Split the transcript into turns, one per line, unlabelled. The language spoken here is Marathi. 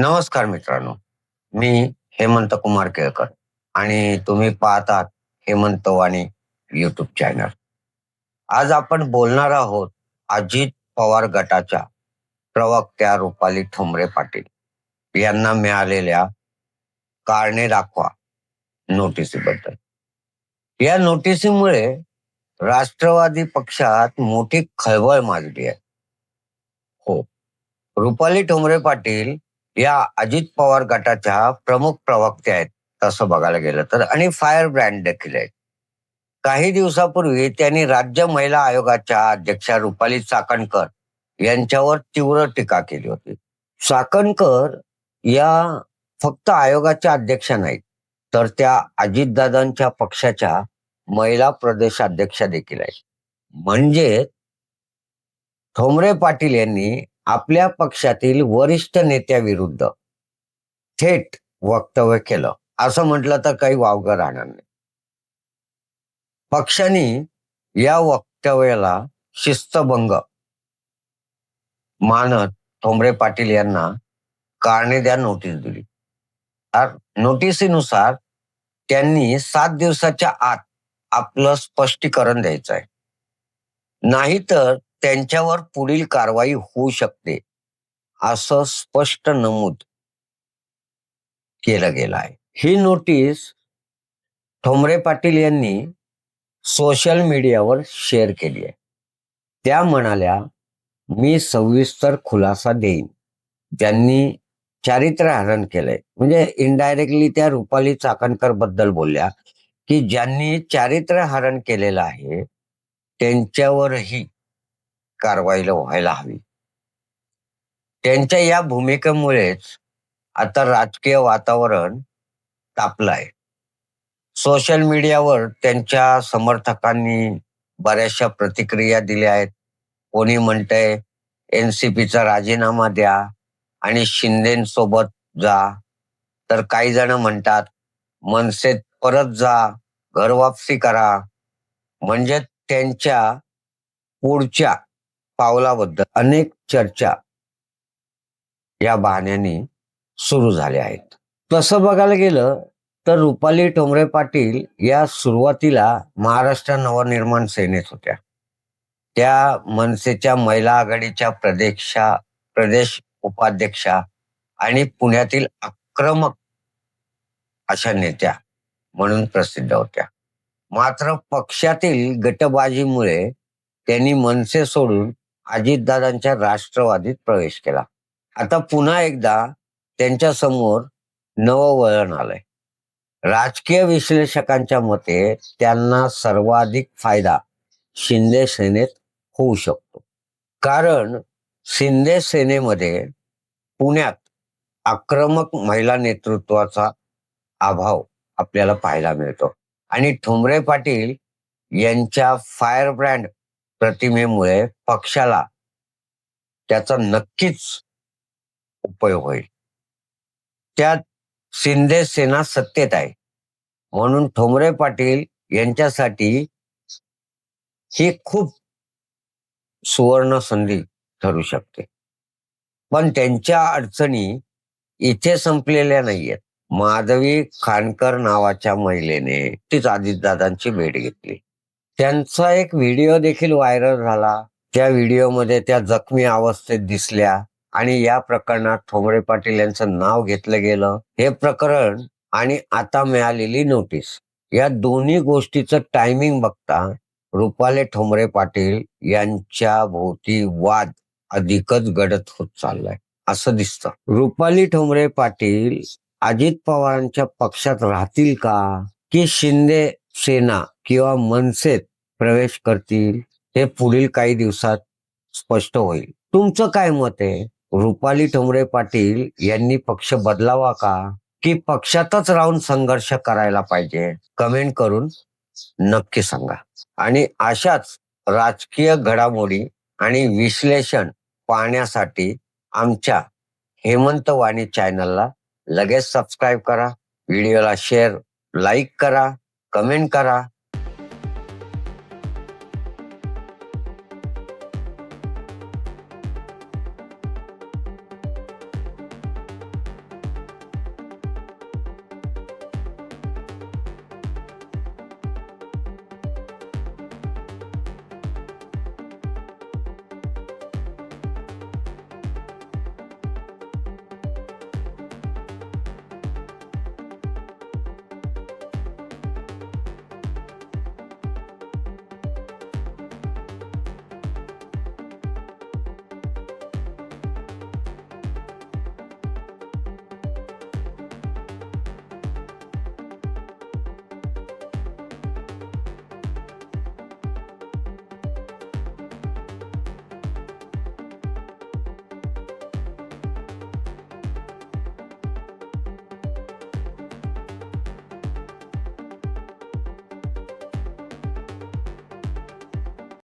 नमस्कार मित्रांनो. मी हेमंत कुमार केळकर आणि तुम्ही पाहतात हेमंत वाणी युट्यूब चॅनल आज आपण बोलणार आहोत अजित पवार गटाच्या प्रवक्त्या रुपाली ठोंबरे पाटील यांना मिळालेल्या कारणे दाखवा नोटिसीबद्दल. या नोटिसीमुळे राष्ट्रवादी पक्षात मोठी खळबळ माजली आहे. हो. रुपाली ठोंबरे पाटील या अजित पवार गटाच्या प्रमुख प्रवक्त्या आहेत तसं बघायला गेलं तर. आणि फायर ब्रँड देखील आहेत. काही दिवसापूर्वी त्यांनी राज्य महिला आयोगाच्या अध्यक्षा रुपाली चाकणकर यांच्यावर तीव्र टीका केली होती. चाकणकर या फक्त आयोगाच्या अध्यक्षा नाहीत तर त्या अजितदादांच्या पक्षाच्या महिला प्रदेशाध्यक्षा देखील आहेत. म्हणजे ठोंबरे पाटील यांनी आपल्या पक्षातील वरिष्ठ नेत्याविरुद्ध थेट वक्तव्य केलं. असं म्हटलं तर काही वावगं राहणार नाही. पक्षाने या वक्तव्याला शिस्तभंग मानत ठोंबरे पाटील यांना कारणे द्या नोटीस दिली. तर नोटिसीनुसार त्यांनी सात दिवसाच्या आत आपलं स्पष्टीकरण द्यायचं आहे नाहीतर त्यांच्यावर पुढील कारवाई होऊ शकते असं स्पष्ट नमूद केलं गेलं आहे. ही नोटीस ठोंबरे पाटील यांनी सोशल मीडियावर शेअर केली आहे. त्या म्हणाल्या मी सविस्तर खुलासा देईन. त्यांनी चारित्र्य हरण केलंय. म्हणजे इनडायरेक्टली त्या रुपाली चाकणकरबद्दल बोलल्या की ज्यांनी चारित्र्य हरण केलेलं आहे त्यांच्यावरही कारवाईला व्हायला हवी. त्यांच्या या भूमिकेमुळेच आता राजकीय वातावरण तापलं आहे सोशल मीडियावर त्यांच्या समर्थकांनी बऱ्याचशा प्रतिक्रिया दिल्या आहेत. कोणी म्हणतंय एनसीपीचा राजीनामा द्या आणि शिंदेसोबत जा. तर काही जण म्हणतात मनसेत परत जा घर वापसी करा. म्हणजे त्यांच्या पुढच्या पावलाबद्दल अनेक चर्चा या बहाण्याने सुरू झाल्या आहेत. तसं बघायला गेलं तर रुपाली ठोंबरे पाटील या सुरुवातीला महाराष्ट्र नवनिर्माण सेनेत होत्या. त्या मनसेच्या महिला आघाडीच्या प्रदेशा प्रदेश उपाध्यक्षा आणि पुण्यातील आक्रमक अशा नेत्या म्हणून प्रसिद्ध होत्या. मात्र पक्षातील गटबाजीमुळे त्यांनी मनसे सोडून अजितदादांच्या राष्ट्रवादीत प्रवेश केला. आता पुन्हा एकदा त्यांच्यासमोर नवं वळण आलंय. राजकीय विश्लेषकांच्या मते त्यांना सर्वाधिक फायदा शिंदे सेनेत होऊ शकतो. कारण शिंदे सेनेमध्ये पुण्यात आक्रमक महिला नेतृत्वाचा अभाव आपल्याला पाहायला मिळतो. आणि ठोंबरे पाटील यांच्या फायर ब्रँड प्रतिमेमुळे पक्षाला त्याचा नक्कीच उपयोग होईल. त्यात शिंदे सेना सत्तेत आहे. म्हणून ठोंबरे पाटील यांच्यासाठी ही खूप सुवर्ण संधी ठरू शकते. पण त्यांच्या अडचणी इथे संपलेल्या नाहीयेत. माधवी खानकर नावाच्या महिलेने तीच आदितदादांची भेट घेतली. त्यांचा एक व्हिडिओ देखील व्हायरल झाला. त्या व्हिडिओमध्ये त्या जखमी अवस्थेत दिसल्या आणि या प्रकरणात ठोंबरे पाटील यांचं नाव घेतलं गेलं. हे प्रकरण आणि आता मिळालेली नोटीस. या दोन्ही गोष्टीचं टायमिंग बघता रुपाले ठोंबरे पाटील यांच्या भोवती वाद अधिकच गडद होत चाललाय. असं दिसतं. रुपाली ठोंबरे पाटील अजित पवारांच्या पक्षात राहतील का? की शिंदे सेना किंवा मनसेत प्रवेश करतील हे पुढील काही दिवसात स्पष्ट होईल. तुमचं काय मत आहे? रुपाली ठोंबरे पाटील यांनी पक्ष बदलावा का? की पक्षातच राहून संघर्ष करायला पाहिजे? कमेंट करून नक्की सांगा. आणि अशाच राजकीय घडामोडी आणि विश्लेषण पाहण्यासाठी आमच्या हेमंत वाणी चॅनलला लगेच सबस्क्राईब करा व्हिडिओला शेअर लाईक करा कमेंट करा.